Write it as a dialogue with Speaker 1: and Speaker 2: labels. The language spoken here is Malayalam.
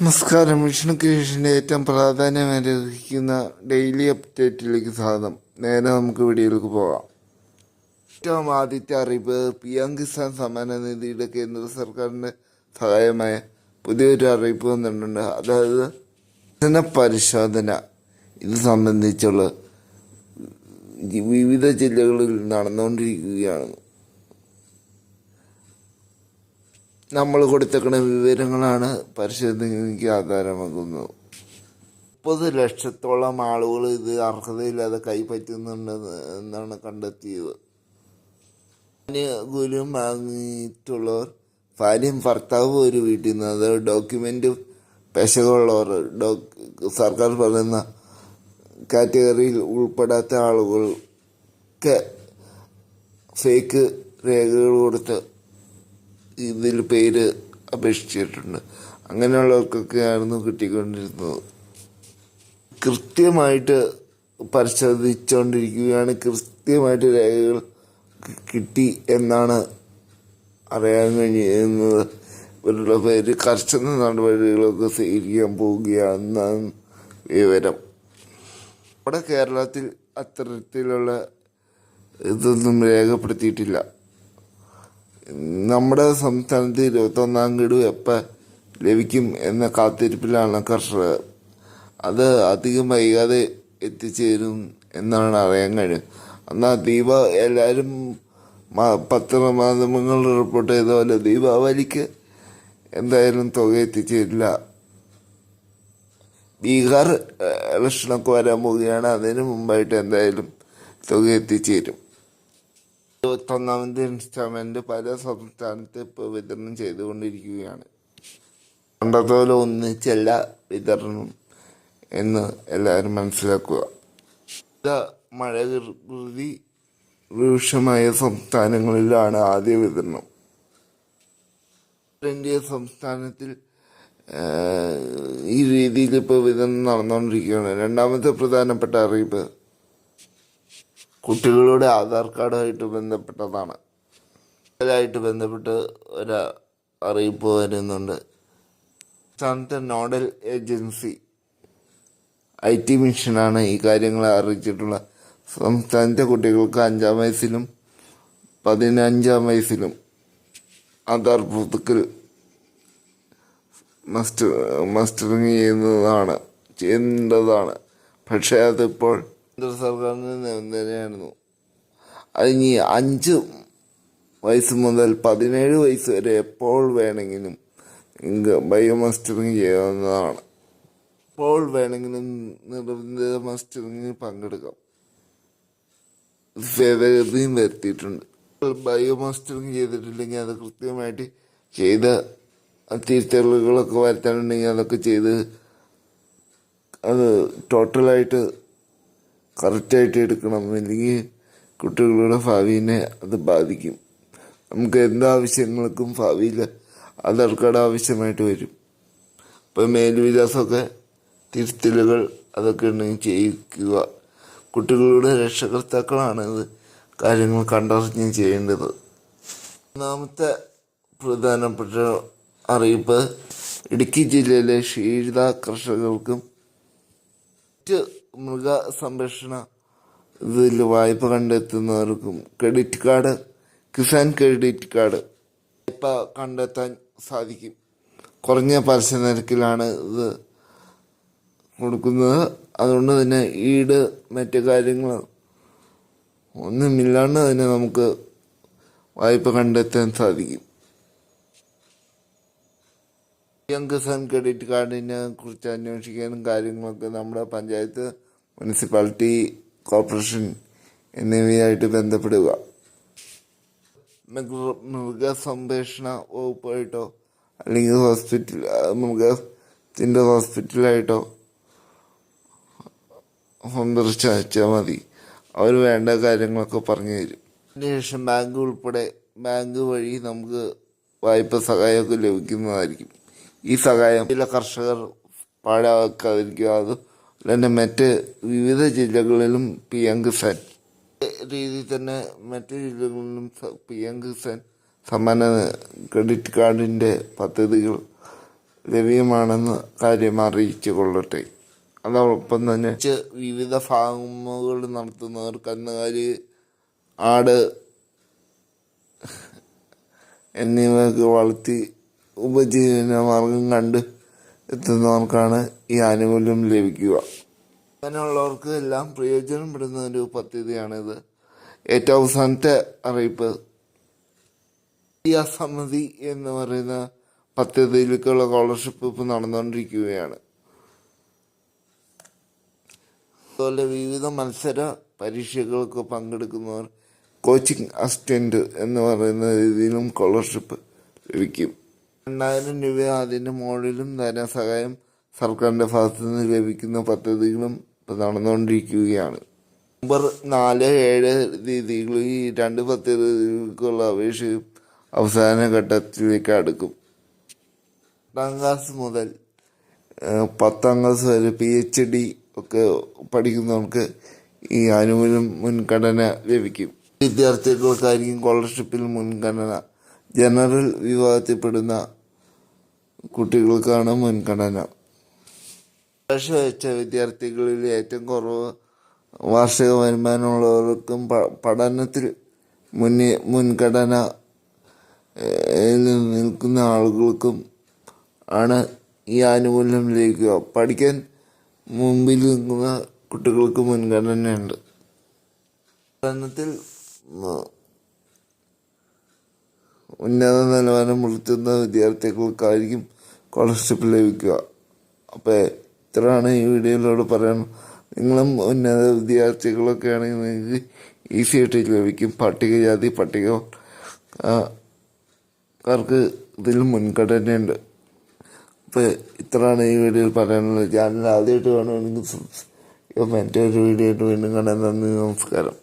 Speaker 1: നമസ്കാരം. വിഷ്ണു കൃഷ്ണന്റെ ഏറ്റവും പ്രാധാന്യം അർഹിക്കുന്ന ഡെയിലി അപ്ഡേറ്റിലേക്ക് സ്വാഗതം. നേരെ നമുക്ക് വീഡിയോയിലേക്ക് പോകാം. ഏറ്റവും ആദ്യത്തെ അറിയിപ്പ് പി എം കിസാൻ സമ്മാന നിധിയുടെ കേന്ദ്ര സർക്കാരിന്റെ സഹായമായ പുതിയൊരു അറിയിപ്പ് വന്നിട്ടുണ്ട്. അതായത് പരിശോധന ഇത് സംബന്ധിച്ചുള്ള വിവിധ ജില്ലകളിൽ നടന്നുകൊണ്ടിരിക്കുകയാണ്. നമ്മൾ കൊടുത്തേക്കുന്ന വിവരങ്ങളാണ് പരിശോധനയ്ക്ക് ആധാരമാകുന്നത് മുപ്പത് ലക്ഷത്തോളം ആളുകൾ ഇത് അർഹതയില്ലാതെ കൈപ്പറ്റുന്നുണ്ട് എന്നാണ് കണ്ടെത്തിയത്. ആനുകൂല്യം വാങ്ങിയിട്ടുള്ളവർ ഭാര്യയും ഭർത്താവും ഒരു വീട്ടിൽ നിന്ന് അത് ഡോക്യുമെന്റ് പെശകുള്ളവർ സർക്കാർ പറയുന്ന കാറ്റഗറിയിൽ ഉൾപ്പെടാത്ത ആളുകൾക്ക് ഫേക്ക് രേഖകൾ കൊടുത്ത് ഇതിൽ പേര് അപേക്ഷിച്ചിട്ടുണ്ട്. അങ്ങനെയുള്ളവർക്കൊക്കെയായിരുന്നു കിട്ടിക്കൊണ്ടിരുന്നത്. കൃത്യമായിട്ട് പരിശോധിച്ചുകൊണ്ടിരിക്കുകയാണ് കൃത്യമായിട്ട് രേഖകൾ കിട്ടി എന്നാണ് അറിയാൻ കഴിയുന്നത്. ഇവരുടെ പേര് കർശന നടപടികളൊക്കെ സ്വീകരിക്കാൻ പോവുകയാണെന്നാണ് വിവരം. നമ്മുടെ കേരളത്തിൽ അത്തരത്തിലുള്ള ഇതൊന്നും രേഖപ്പെടുത്തിയിട്ടില്ല. നമ്മുടെ സംസ്ഥാനത്ത് ഇരുപത്തൊന്നാം ഗഡു എപ്പോൾ ലഭിക്കും എന്ന കാത്തിരിപ്പിലാണ് കർഷകർ. അത് അധികം വൈകാതെ എത്തിച്ചേരും എന്നാണ് അറിയാൻ കഴിയും. എന്നാൽ ദീപ എല്ലാവരും പത്രമാധ്യമങ്ങൾ റിപ്പോർട്ട് ചെയ്ത പോലെ ദീപാവലിക്ക് എന്തായാലും തുക എത്തിച്ചേരില്ല. ബീഹാർ ഇലക്ഷനൊക്കെ വരാൻ പോവുകയാണ്. അതിന് മുമ്പായിട്ട് എന്തായാലും തുക എത്തിച്ചേരും. ഇരുപത്തൊന്നാമത്തെ ഇൻസ്റ്റാൾമെന്റ് പല സംസ്ഥാനത്ത് ഇപ്പോൾ വിതരണം ചെയ്തുകൊണ്ടിരിക്കുകയാണ്. പണ്ടത്തെ പോലെ ഒന്നിച്ചല്ല വിതരണം എന്ന് എല്ലാവരും മനസ്സിലാക്കുക. മഴ കൃതി രൂക്ഷമായ സംസ്ഥാനങ്ങളിലാണ് ആദ്യ വിതരണം. ഇന്ത്യ സംസ്ഥാനത്തിൽ ഈ രീതിയിൽ ഇപ്പോൾ വിതരണം നടന്നുകൊണ്ടിരിക്കുകയാണ് രണ്ടാമത്തെ പ്രധാനപ്പെട്ട അറിയിപ്പ് കുട്ടികളുടെ ആധാർ കാർഡുമായിട്ട് ബന്ധപ്പെട്ടതാണ്. അതിലായിട്ട് ബന്ധപ്പെട്ട് ഒരു അറിയിപ്പ് വരുന്നുണ്ട്. സംസ്ഥാനത്തെ നോഡൽ ഏജൻസി ഐ ടി മിഷനാണ് ഈ കാര്യങ്ങൾ അറിയിച്ചിട്ടുള്ളത്. സംസ്ഥാനത്തെ കുട്ടികൾക്ക് അഞ്ചാം വയസ്സിലും പതിനഞ്ചാം വയസ്സിലും ആധാർ പുതുക്കൽ മസ്റ്റർ മസ്റ്ററിങ് ചെയ്യുന്നതാണ് ചെയ്യേണ്ടതാണ്. പക്ഷേ അതിപ്പോൾ കേന്ദ്ര സർക്കാരിന്റെ നിബന്ധനയായിരുന്നു അതിനി അഞ്ച് വയസ്സ് മുതൽ പതിനേഴ് വയസ്സ് വരെ എപ്പോൾ വേണമെങ്കിലും നിങ്ങൾക്ക് ബയോമസ്റ്ററിങ് ചെയ്യാവുന്നതാണ്. എപ്പോൾ വേണമെങ്കിലും നിർബന്ധിത മസ്റ്ററിങ്ങിൽ പങ്കെടുക്കാം. ഭേദഗതിയും വരുത്തിയിട്ടുണ്ട്. ബയോ മസ്റ്ററിങ് ചെയ്തിട്ടില്ലെങ്കിൽ അത് കൃത്യമായിട്ട് ചെയ്ത തിരിച്ചറിവുകളൊക്കെ വരുത്താനുണ്ടെങ്കിൽ അതൊക്കെ ചെയ്ത് അത് ടോട്ടലായിട്ട് കറക്റ്റായിട്ട് എടുക്കണം അല്ലെങ്കിൽ കുട്ടികളുടെ ഭാവിനെ അത് ബാധിക്കും. നമുക്ക് എന്താവശ്യങ്ങൾക്കും ഭാവിയിൽ ആധാർ കാർഡ് ആവശ്യമായിട്ട് വരും. ഇപ്പം മേൽവിലാസമൊക്കെ തിരുത്തലുകൾ അതൊക്കെ ഉണ്ടെങ്കിൽ ചെയ്യിക്കുക. കുട്ടികളുടെ രക്ഷകർത്താക്കളാണ് ഇത് കാര്യങ്ങൾ കണ്ടറിഞ്ഞ് ചെയ്യേണ്ടത്. ഒന്നാമത്തെ പ്രധാനപ്പെട്ട അറിയിപ്പ് ഇടുക്കി ജില്ലയിലെ ക്ഷീരിത കർഷകർക്കും മറ്റ് മൃഗ സംരക്ഷണ ഇതിൽ വായ്പ കണ്ടെത്തുന്നവർക്കും credit card Kisan credit card വായ്പ കണ്ടെത്താൻ സാധിക്കും. കുറഞ്ഞ പലിശ നിരക്കിലാണ് ഇത് കൊടുക്കുന്നത്. അതുകൊണ്ട് തന്നെ ഈട് മറ്റു കാര്യങ്ങൾ ഒന്നുമില്ലാണ്ട് തന്നെ നമുക്ക് വായ്പ കണ്ടെത്താൻ സാധിക്കും. യങ് കിസാൻ ക്രെഡിറ്റ് കാർഡിനെ കുറിച്ച് അന്വേഷിക്കാനും കാര്യങ്ങളൊക്കെ നമ്മുടെ പഞ്ചായത്ത് മുനിസിപ്പാലിറ്റി കോർപ്പറേഷൻ എന്നിവയായിട്ട് ബന്ധപ്പെടുക. മൃഗ- മൃഗസംരക്ഷണ വകുപ്പായിട്ടോ അല്ലെങ്കിൽ ഹോസ്പിറ്റൽ മൃഗത്തിന്റെ ഹോസ്പിറ്റലായിട്ടോ സന്ദർശിച്ചാൽ മതി. അവർ വേണ്ട കാര്യങ്ങളൊക്കെ പറഞ്ഞു തരും. അതിനുശേഷം ബാങ്ക് ഉൾപ്പെടെ ബാങ്ക് വഴി നമുക്ക് വായ്പ സഹായമൊക്കെ ലഭിക്കുന്നതായിരിക്കും. ഈ സഹായം ചില കർഷകർ പാഴാക്കാതിരിക്കുക അത് തന്നെ മറ്റ് വിവിധ ജില്ലകളിലും പി എം കിസാൻ രീതിയിൽ തന്നെ മറ്റ് ജില്ലകളിലും പി എം കിസാൻ സമ്മാന ക്രെഡിറ്റ് കാർഡിന്റെ പദ്ധതികൾ ലഭ്യമാണെന്ന് കാര്യം അറിയിച്ചു കൊള്ളട്ടെ. അതോടൊപ്പം തന്നെ വിവിധ ഫാമുകൾ നടത്തുന്നവർ കന്നുകാലി ആട് എന്നിവയൊക്കെ വളർത്തി ഉപജീവന മാർഗം കണ്ട് എത്തുന്നവർക്കാണ് ഈ ആനുകൂല്യം ലഭിക്കുക. അങ്ങനെയുള്ളവർക്ക് എല്ലാം പ്രയോജനപ്പെടുന്ന ഒരു പദ്ധതിയാണിത്. ഏറ്റവും അവസാനത്തെ അറിയിപ്പ്. സമിതി എന്ന് പറയുന്ന പദ്ധതിയിലേക്കുള്ള സ്കോളർഷിപ്പ് ഇപ്പോൾ നടന്നുകൊണ്ടിരിക്കുകയാണ്. അതുപോലെ വിവിധ മത്സര പരീക്ഷകൾക്ക് പങ്കെടുക്കുന്നവർ കോച്ചിങ് അസിസ്റ്റന്റ് എന്ന് പറയുന്ന രീതിയിലും സ്കോളർഷിപ്പ് ലഭിക്കും. രണ്ടായിരം രൂപ അതിന്റെ മുകളിലും ധനസഹായം സർക്കാരിന്റെ ഭാഗത്തു നിന്ന് ലഭിക്കുന്ന പദ്ധതികളും നടന്നുകൊണ്ടിരിക്കുകയാണ്. നവംബർ നാല് ഏഴ് തീയതികളിൽ ഈ രണ്ട് പദ്ധതികൾക്കുള്ള അപേക്ഷ അവസാന ഘട്ടത്തിലേക്ക് അടുക്കും. പത്താം ക്ലാസ് മുതൽ പത്താം ക്ലാസ് വരെ പി എച്ച് ഡി ഒക്കെ പഠിക്കുന്നവർക്ക് ഈ അനുകൂലം മുൻഗണന ലഭിക്കും. വിദ്യാർത്ഥികൾക്കായിരിക്കും സ്കോളർഷിപ്പിൽ മുൻഗണന. ജനറൽ വിഭാഗത്തിൽപ്പെടുന്ന കുട്ടികൾക്കാണ് മുൻഗണന അപേക്ഷ വെച്ച വിദ്യാർത്ഥികളിൽ ഏറ്റവും കുറവ് വാർഷിക വരുമാനമുള്ളവർക്കും പഠനത്തിൽ മുന്നേ മുൻഗണന നിൽക്കുന്ന ആളുകൾക്കും ആണ് ഈ ആനുകൂല്യം ലഭിക്കുക. പഠിക്കാൻ മുമ്പിൽ നിൽക്കുന്ന കുട്ടികൾക്ക് മുൻഗണനയുണ്ട്. പഠനത്തിൽ ഉന്നത നിലവാരം പുലർത്തുന്ന വിദ്യാർത്ഥികൾക്കായിരിക്കും സ്കോളർഷിപ്പ് ലഭിക്കുക. അപ്പോൾ ഇത്രയാണ് ഈ വീഡിയോയിലൂടെ പറയാൻ? നിങ്ങളും ഉന്നത വിദ്യാർത്ഥികളൊക്കെ ആണെങ്കിൽ നിങ്ങൾക്ക് ഈസി ആയിട്ട് ലഭിക്കും. പട്ടികജാതി പട്ടിക ആർക്ക് ഇതിൽ മുൻഗണനയുണ്ട്. അപ്പോൾ ഇത്രയാണ് ഈ വീഡിയോയിൽ പറയാനുള്ളത്. ചാനൽ ആദ്യമായിട്ട് കാണുകയാണെങ്കിൽ സബ്സ്ക്രൈബ് മറ്റൊരു വീഡിയോ ആയിട്ട് വീണ്ടും കാണാൻ നന്ദി നമസ്കാരം.